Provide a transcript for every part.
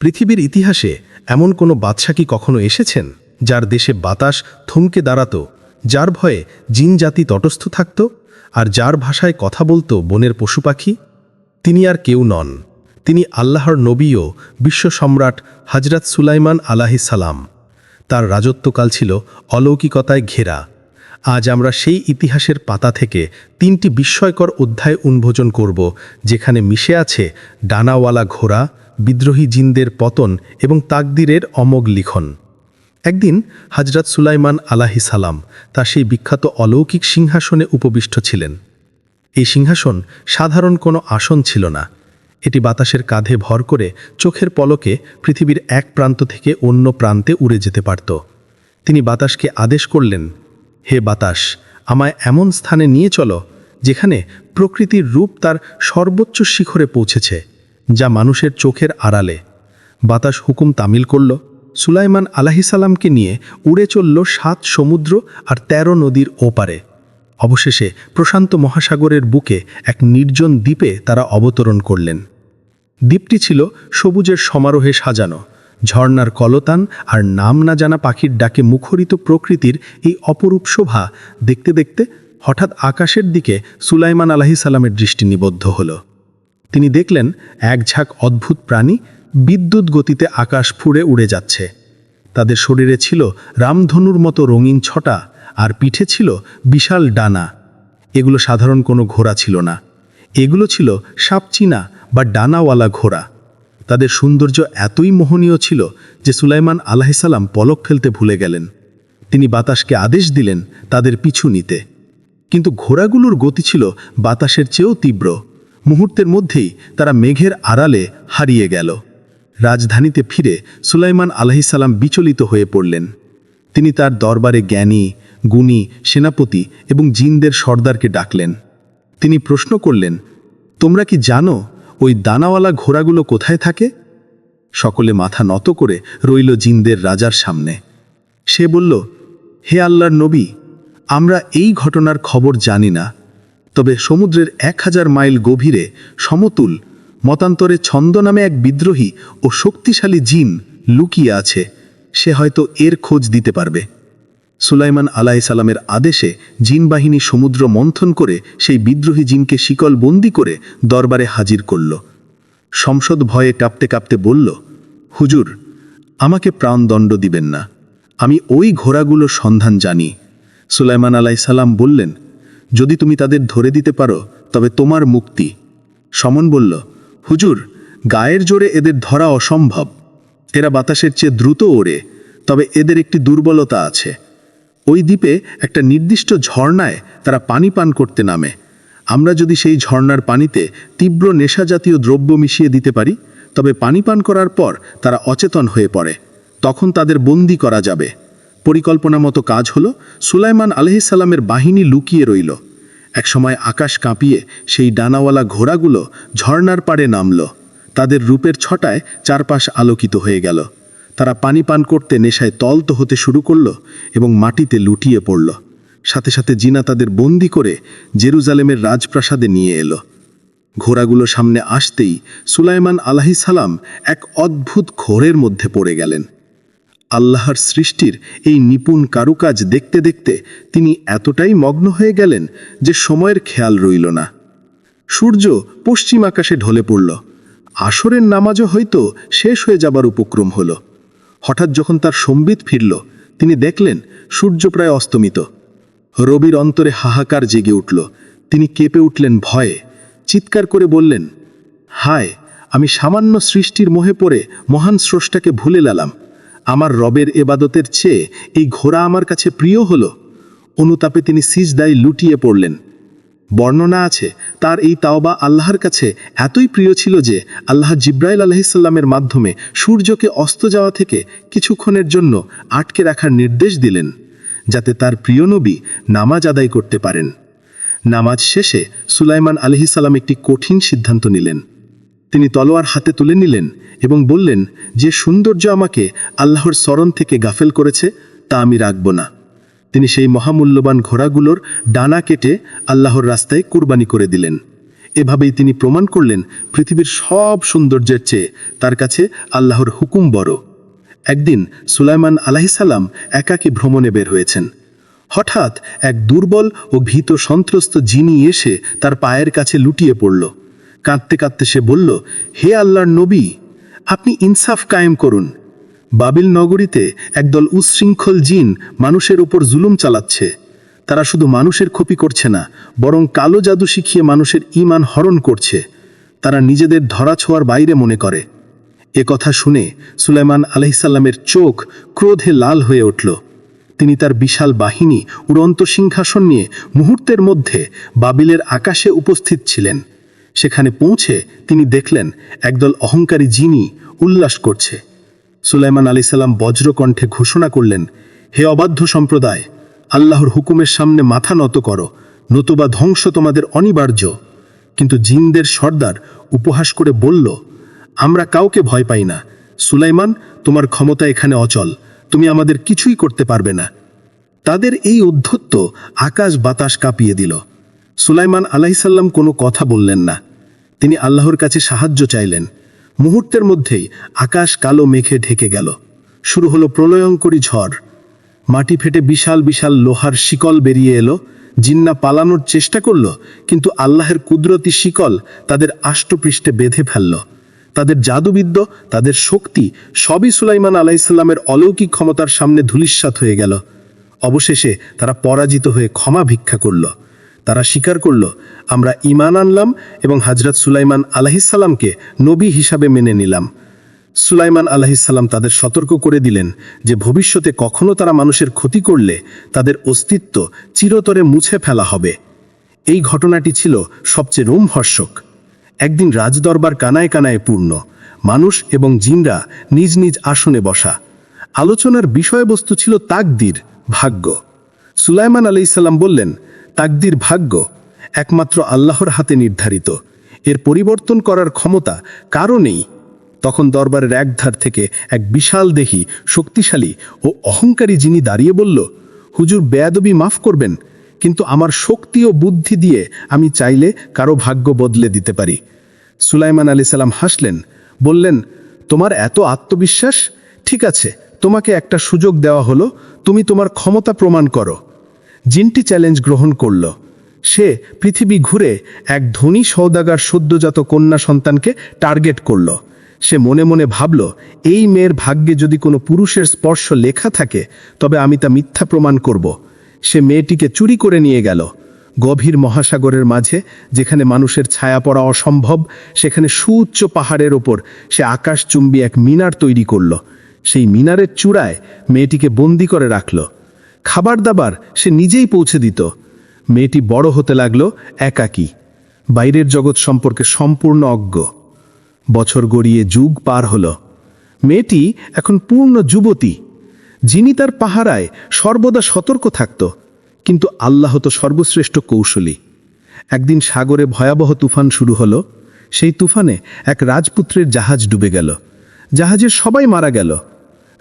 পৃথিবীর ইতিহাসে এমন কোনো বাদশা কি কখনো এসেছেন, যার দেশে বাতাস থমকে দাঁড়াতো, যার ভয়ে জিন জাতি তটস্থ থাকত, আর যার ভাষায় কথা বলতো বনের পশু পাখি? তিনি আর কেউ নন। তিনি আল্লাহর নবী ও বিশ্ব সম্রাট হজরত সুলাইমান আলাহি সালাম। তার রাজত্বকাল ছিল অলৌকিকতায় ঘেরা। আজ আমরা সেই ইতিহাসের পাতা থেকে তিনটি বিস্ময়কর অধ্যায় উন্মোচন করব, যেখানে মিশে আছে ডানাওয়ালা ঘোড়া বিদ্রোহী জিনদের পতন এবং তাকদিরের অমোঘ লিখন। একদিন হজরত সুলাইমান আলাহি সালাম তার সেই বিখ্যাত অলৌকিক সিংহাসনে উপবিষ্ট ছিলেন। এই সিংহাসন সাধারণ কোনো আসন ছিল না। এটি বাতাসের কাঁধে ভর করে চোখের পলকে পৃথিবীর এক প্রান্ত থেকে অন্য প্রান্তে উড়ে যেতে পারত। তিনি বাতাসকে আদেশ করলেন, হে বাতাস, আমায় এমন স্থানে নিয়ে চলো, যেখানে প্রকৃতির রূপ তার সর্বোচ্চ শিখরে পৌঁছেছে। যা মানুষের চোখের আড়ালে। বাতাস হুকুম তামিল করল, সুলাইমান আলাহিসাল্লামকে নিয়ে উড়ে চলল সাত সমুদ্র আর ১৩ নদীর ওপারে। অবশেষে প্রশান্ত মহাসাগরের বুকে এক নির্জন দ্বীপে তারা অবতরণ করলেন। দ্বীপটি ছিল সবুজের সমারোহে সাজানো, ঝর্ণার কলতান আর নাম না জানা পাখির ডাকে মুখরিত প্রকৃতির এই অপরূপ শোভা দেখতে দেখতে হঠাৎ আকাশের দিকে সুলাইমান আলাহিসাল্লামের দৃষ্টি নিবদ্ধ হল। তিনি দেখলেন এক ঝাঁক অদ্ভুত প্রাণী বিদ্যুৎ গতিতে আকাশ ফুঁড়ে উড়ে যাচ্ছে। তাদের শরীরে ছিল রামধনুর মতো রঙিন ছটা আর পিঠে ছিল বিশাল ডানা। এগুলো সাধারণ কোনো ঘোড়া ছিল না। এগুলো ছিল সাপচিনা বা ডানাওয়ালা ঘোড়া। তাদের সৌন্দর্য এতই মোহনীয় ছিল যে সুলাইমান আলাহিসাল্লাম পলক ফেলতে ভুলে গেলেন। তিনি বাতাসকে আদেশ দিলেন তাদের পিছু নিতে। কিন্তু ঘোড়াগুলোর গতি ছিল বাতাসের চেয়েও তীব্র। মুহূর্তের মধ্যেই তারা মেঘের আড়ালে হারিয়ে গেল। রাজধানীতে ফিরে সুলাইমান আলাহিসাল্লাম বিচলিত হয়ে পড়লেন। তিনি তার দরবারে জ্ঞানী, গুণী, সেনাপতি এবং জিনদের সর্দারকে ডাকলেন। তিনি প্রশ্ন করলেন, তোমরা কি জানো ওই দানাওয়ালা ঘোড়াগুলো কোথায় থাকে? সকলে মাথা নত করে রইল জিনদের রাজার সামনে। সে বলল, হে আল্লাহর নবী, আমরা এই ঘটনার খবর জানি না। তবে সমুদ্রের এক হাজার মাইল গভীরে সমতুল, মতান্তরে ছন্দ নামে এক বিদ্রোহী ও শক্তিশালী জিন লুকিয়ে আছে। সে হয়তো এর খোঁজ দিতে পারবে। সুলাইমান আলাহ সালামের আদেশে জিন বাহিনী সমুদ্র মন্থন করে সেই বিদ্রোহী জিনকে শিকল বন্দি করে দরবারে হাজির করল। সংসদ ভয়ে কাঁপতে কাঁপতে বলল, হুজুর, আমাকে প্রাণদণ্ড দিবেন না। আমি ওই ঘোড়াগুলোর সন্ধান জানি। সুলাইমান আলাই সালাম বললেন যদি তুমি তাদের ধরে দিতে পারো, তবে তোমার মুক্তি। সমন বলল, হুজুর, গায়ের জোরে এদের ধরা অসম্ভব। এরা বাতাসের চেয়ে দ্রুত ওড়ে, তবে এদের একটি দুর্বলতা আছে। ওই দ্বীপে একটা নির্দিষ্ট ঝর্ণায় তারা পানি পান করতে নামে। আমরা যদি সেই ঝর্ণার পানিতে তীব্র নেশাজাতীয় দ্রব্য মিশিয়ে দিতে পারি, তবে পানি পান করার পর তারা অচেতন হয়ে পড়ে। তখন তাদের বন্দি করা যাবে। পরিকল্পনা মতো কাজ হলো সুলাইমান আলহিসাল্লামের বাহিনী লুকিয়ে রইল। একসময় আকাশ কাঁপিয়ে সেই ডানাওয়ালা ঘোড়াগুলো ঝর্ণার পাড়ে নামল। তাদের রূপের ছটায় চারপাশ আলোকিত হয়ে গেল। তারা পানি পান করতে নেশায় তলত হতে শুরু করল এবং মাটিতে লুটিয়ে পড়ল। সাথে সাথে জিনা তাদের বন্দি করে জেরুজালেমের রাজপ্রাসাদে নিয়ে এলো। ঘোড়াগুলো সামনে আসতেই সুলাইমান আলাহি সালাম এক অদ্ভুত ঘোরের মধ্যে পড়ে গেলেন। আল্লাহর সৃষ্টির এই নিপুণ কারুকাজ দেখতে দেখতে তিনি এতটাই মগ্ন হয়ে গেলেন যে সময়ের খেয়াল রইল না। সূর্য পশ্চিম আকাশে ঢলে পড়ল। আসরের নামাজও হয়তো শেষ হয়ে যাবার উপক্রম হল। হঠাৎ যখন তার সম্বিত ফিরল, তিনি দেখলেন সূর্য প্রায় অস্তমিত। রবির অন্তরে হাহাকার জেগে উঠল। তিনি কেঁপে উঠলেন ভয়ে। চিৎকার করে বললেন, হায়, আমি সামান্য সৃষ্টির মোহে পড়ে মহান স্রষ্টাকে ভুলে লালাম আমার রবের এবাদতের চেয়ে এই ঘোড়া আমার কাছে প্রিয় হল। অনুতাপে তিনি সিজদায় লুটিয়ে পড়লেন। বর্ণনা আছে, তার এই তাওবা আল্লাহর কাছে এতই প্রিয় ছিল যে আল্লাহ জিব্রাইল আলহিসাল্লামের মাধ্যমে সূর্যকে অস্ত যাওয়া থেকে কিছুক্ষণের জন্য আটকে রাখার নির্দেশ দিলেন, যাতে তার প্রিয় নবী নামাজ আদায় করতে পারেন। নামাজ শেষে সুলাইমান আলহিসাল্লাম একটি কঠিন সিদ্ধান্ত নিলেন। তিনি তলোয়ার হাতে তুলে নিলেন এবং বললেন, যে সৌন্দর্য আমাকে আল্লাহর স্মরণ থেকে গাফেল করেছে, তা আমি রাখব না। তিনি সেই মহামূল্যবান ঘোড়াগুলোর ডানা কেটে আল্লাহর রাস্তায় কুরবানি করে দিলেন। এভাবেই তিনি প্রমাণ করলেন পৃথিবীর সব সৌন্দর্যের চেয়ে তার কাছে আল্লাহর হুকুম বড়। একদিন সুলাইমান আলাহিসাল্লাম একাকী ভ্রমণে বের হয়েছেন। হঠাৎ এক দুর্বল ও ভীত সন্ত্রস্ত জিনি এসে তার পায়ের কাছে লুটিয়ে পড়ল। কাঁদতে কাঁদতে সে বলল, হে আল্লাহর নবী, আপনি ইনসাফ কায়েম করুন। বাবিল নগরীতে একদল উচ্ছৃঙ্খল জিন মানুষের উপর জুলুম চালাচ্ছে। তারা শুধু মানুষের ক্ষতি করছে না, বরং কালো জাদু শিখিয়ে মানুষের ইমান হরণ করছে। তারা নিজেদের ধরাছোঁয়ার বাইরে মনে করে। এ কথা শুনে সুলাইমান আলহিসাল্লামের চোখ ক্রোধে লাল হয়ে উঠল। তিনি তার বিশাল বাহিনী উড়ন্ত সিংহাসন নিয়ে মুহূর্তের মধ্যে বাবিলের আকাশে উপস্থিত ছিলেন। সেখানে পৌঁছে তিনি দেখলেন একদল অহংকারী জিনি উল্লাস করছে। সুলাইমান আলি সাল্লাম বজ্রকণ্ঠে ঘোষণা করলেন, হে অবাধ্য সম্প্রদায়, আল্লাহর হুকুমের সামনে মাথা নত করো, নতুবা ধ্বংস তোমাদের অনিবার্য। কিন্তু জিনদের সর্দার উপহাস করে বলল, আমরা কাউকে ভয় পাই না। সুলাইমান, তোমার ক্ষমতা এখানে অচল, তুমি আমাদের কিছুই করতে পারবে না। তাদের এই অধ্যত্ত আকাশ বাতাস কাঁপিয়ে দিল। সুলাইমান আলাইসাল্লাম কোনো কথা বললেন না। তিনি আল্লাহর কাছে সাহায্য চাইলেন। মুহূর্তের মধ্যেই আকাশ কালো মেঘে ঢেকে গেল। শুরু হলো প্রলয়ঙ্করী ঝড়। মাটি ফেটে বিশাল বিশাল লোহার শিকল বেরিয়ে এলো। জিন্না পালানোর চেষ্টা করল, কিন্তু আল্লাহের কুদরতি শিকল তাদের আষ্টপৃষ্ঠে বেঁধে ফেলল। তাদের জাদুবিদ্য, তাদের শক্তি সবই সুলাইমান আলাইসাল্লামের অলৌকিক ক্ষমতার সামনে ধূলিস্যাৎ হয়ে গেল। অবশেষে তারা পরাজিত হয়ে ক্ষমা ভিক্ষা করল। তারা স্বীকার করল, আমরা ইমান আনলাম এবং হজরত সুলাইমান আলাহিসাল্লামকে নবী হিসাবে মেনে নিলাম। সুলাইমান আলাহিসাল্লাম তাদের সতর্ক করে দিলেন যে ভবিষ্যতে কখনো তারা মানুষের ক্ষতি করলে তাদের অস্তিত্ব চিরতরে মুছে ফেলা হবে। এই ঘটনাটি ছিল সবচেয়ে রোমহর্ষক। একদিন রাজদরবার কানায় কানায় পূর্ণ। মানুষ এবং জিনরা নিজ নিজ আসনে বসা। আলোচনার বিষয়বস্তু ছিল তাকদির, ভাগ্য। সুলাইমান আলাইসাল্লাম বললেন তাকদির ভাগ্য একমাত্র আল্লাহর হাতে নির্ধারিত। এর পরিবর্তন করার ক্ষমতা কারও নেই। তখন দরবারের একধার থেকে এক বিশাল দেহি, শক্তিশালী ও অহংকারী যিনি দাঁড়িয়ে বলল, হুজুর, বেয়াদবি মাফ করবেন, কিন্তু আমার শক্তি ও বুদ্ধি দিয়ে আমি চাইলে কারও ভাগ্য বদলে দিতে পারি। সুলাইমান আলি সাল্লাম হাসলেন, বললেন, তোমার এত আত্মবিশ্বাস? ঠিক আছে, তোমাকে একটা সুযোগ দেওয়া হলো, তুমি তোমার ক্ষমতা প্রমাণ করো। জিনটি চ্যালেঞ্জ গ্রহণ করল। সে পৃথিবী ঘুরে এক ধনী সৌদাগার সদ্যজাত কন্যা সন্তানকে টার্গেট করল। সে মনে মনে ভাবল, এই মেয়ের ভাগ্যে যদি কোনো পুরুষের স্পর্শ লেখা থাকে, তবে আমি তা মিথ্যা প্রমাণ করব। সে মেয়েটিকে চুরি করে নিয়ে গেল। গভীর মহাসাগরের মাঝে, যেখানে মানুষের ছায়া পড়া অসম্ভব, সেখানে সুউচ্চ পাহাড়ের ওপর সে আকাশচুম্বী এক মিনার তৈরি করল। সেই মিনারের চূড়ায় মেয়েটিকে বন্দি করে রাখল। খাবার দাবার সে নিজেই পৌঁছে দিত। মেয়েটি বড় হতে লাগল একাকী। বাইরের জগৎ সম্পর্কে সম্পূর্ণ অজ্ঞ। বছর গড়িয়ে যুগ পার হল। মেয়েটি এখন পূর্ণ যুবতী। যিনি তার পাহারায় সর্বদা সতর্ক থাকত, কিন্তু আল্লাহ তো সর্বশ্রেষ্ঠ কৌশলী। একদিন সাগরে ভয়াবহ তুফান শুরু হলো। সেই তুফানে এক রাজপুত্রের জাহাজ ডুবে গেল। জাহাজের সবাই মারা গেল।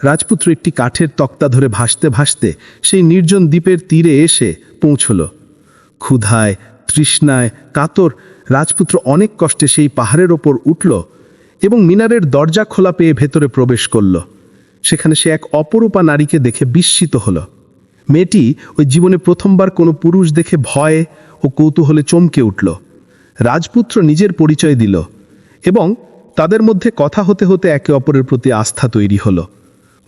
রাজপুত্র একটি কাঠের তক্তা ধরে ভাসতে ভাসতে সেই নির্জন দ্বীপের তীরে এসে পৌঁছল। ক্ষুধায়, তৃষ্ণায়, কাতর রাজপুত্র অনেক কষ্টে সেই পাহাড়ের ওপর উঠল এবং মিনারের দরজা খোলা পেয়ে ভেতরে প্রবেশ করল। সেখানে সে এক অপরূপা নারীকে দেখে বিস্মিত হল। মেয়েটি ওই জীবনে প্রথমবার কোনো পুরুষ দেখে ভয়ে ও কৌতূহলে চমকে উঠল। রাজপুত্র নিজের পরিচয় দিল এবং তাদের মধ্যে কথা হতে হতে একে অপরের প্রতি আস্থা তৈরি হলো।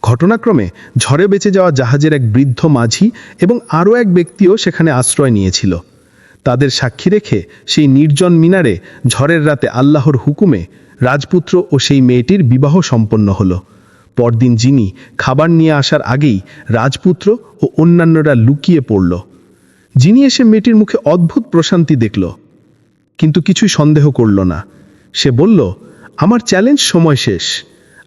ঘটনাক্রমে ঝড়ে বেঁচে যাওয়া জাহাজের এক বৃদ্ধ মাঝি এবং আরও এক ব্যক্তিও সেখানে আশ্রয় নিয়েছিল। তাদের সাক্ষী রেখে সেই নির্জন মিনারে ঝড়ের রাতে আল্লাহর হুকুমে রাজপুত্র ও সেই মেয়েটির বিবাহ সম্পন্ন হল। পরদিন যিনি খাবার নিয়ে আসার আগেই রাজপুত্র ও অন্যান্যরা লুকিয়ে পড়ল। যিনি এসে মেয়েটির মুখে অদ্ভুত প্রশান্তি দেখল, কিন্তু কিছুই সন্দেহ করল না। সে বলল, আমার চ্যালেঞ্জ সময় শেষ।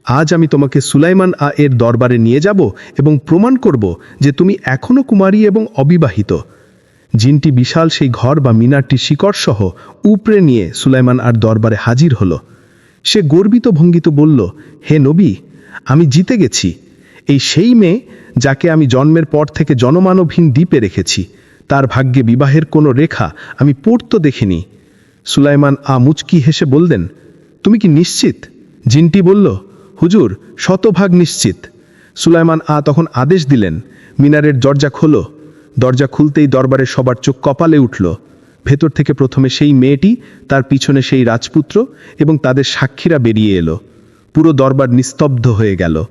আজ আমি তোমাকে সুলাইমান আ এর দরবারে নিয়ে যাব এবং প্রমাণ করব যে তুমি এখনও কুমারী এবং অবিবাহিত। জিনটি বিশাল সেই ঘর বা মিনারটি শিকড়সহ উপরে নিয়ে সুলাইমান আর দরবারে হাজির হলো। সে গর্বিত ভঙ্গিত বলল, হে নবী, আমি জিতে গেছি। এই সেই মেয়ে যাকে আমি জন্মের পর থেকে জনমানবহীন দ্বীপে রেখেছি। তার ভাগ্যে বিবাহের কোনো রেখা আমি পড়তো দেখিনি। সুলাইমান আ মুচকি হেসে বললেন, তুমি কি নিশ্চিত? জিনটি বলল হুজুর, শতভাগ নিশ্চিত। সুলাইমান আ তখন আদেশ দিলেন, মিনারের দরজা খোলো। দরজা খুলতেই দরবারে সবার চোখ কপালে উঠল। ভেতর থেকে প্রথমে সেই মেয়েটি, তার পিছনে সেই রাজপুত্র এবং তাদের সাক্ষীরা বেরিয়ে এলো। পুরো দরবার নিস্তব্ধ হয়ে গেল।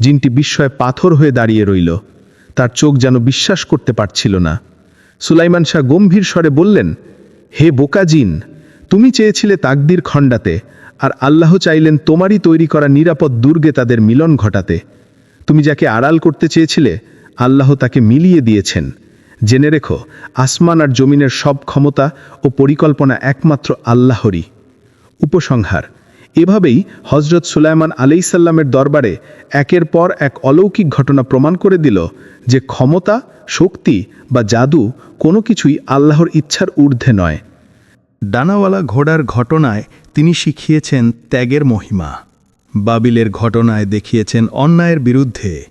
জিনটি বিস্ময়ে পাথর হয়ে দাঁড়িয়ে রইল। তার চোখ যেন বিশ্বাস করতে পারছিল না। সুলাইমান শাহ গম্ভীর স্বরে বললেন, হে বোকা জিন, তুমি চেয়েছিলে তাকদির খণ্ডাতে আর আল্লাহ চাইলেন তোমারই তৈরি করা নিরাপদ দুর্গে তাদের মিলন ঘটাতে। তুমি যাকে আড়াল করতে চেয়েছিলে, আল্লাহ তাকে মিলিয়ে দিয়েছেন। জেনে রেখো, আসমান আর জমিনের সব ক্ষমতা ও পরিকল্পনা একমাত্র আল্লাহরই। উপসংহার, এভাবেই হজরত সুলাইমান আলাইসাল্লামের দরবারে একের পর এক অলৌকিক ঘটনা প্রমাণ করে দিল যে ক্ষমতা, শক্তি বা জাদু কোনো কিছুই আল্লাহর ইচ্ছার ঊর্ধ্বে নয়। ডানাওয়ালা ঘোড়ার ঘটনায় তিনি শিখিয়েছেন ত্যাগের মহিমা। বাবিলের ঘটনায় দেখিয়েছেন অন্যায়ের বিরুদ্ধে।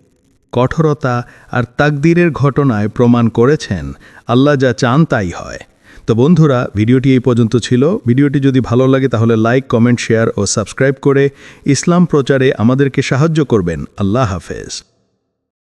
কঠোরতা আর তাকদিরের ঘটনায় প্রমাণ করেছেন, আল্লাহ যা চান তাই হয়। তো বন্ধুরা, ভিডিওটি এই পর্যন্ত ছিল। ভিডিওটি যদি ভালো লাগে তাহলে লাইক, কমেন্ট, শেয়ার ও সাবস্ক্রাইব করে ইসলাম প্রচারে আমাদেরকে সাহায্য করবেন। আল্লাহ হাফেজ।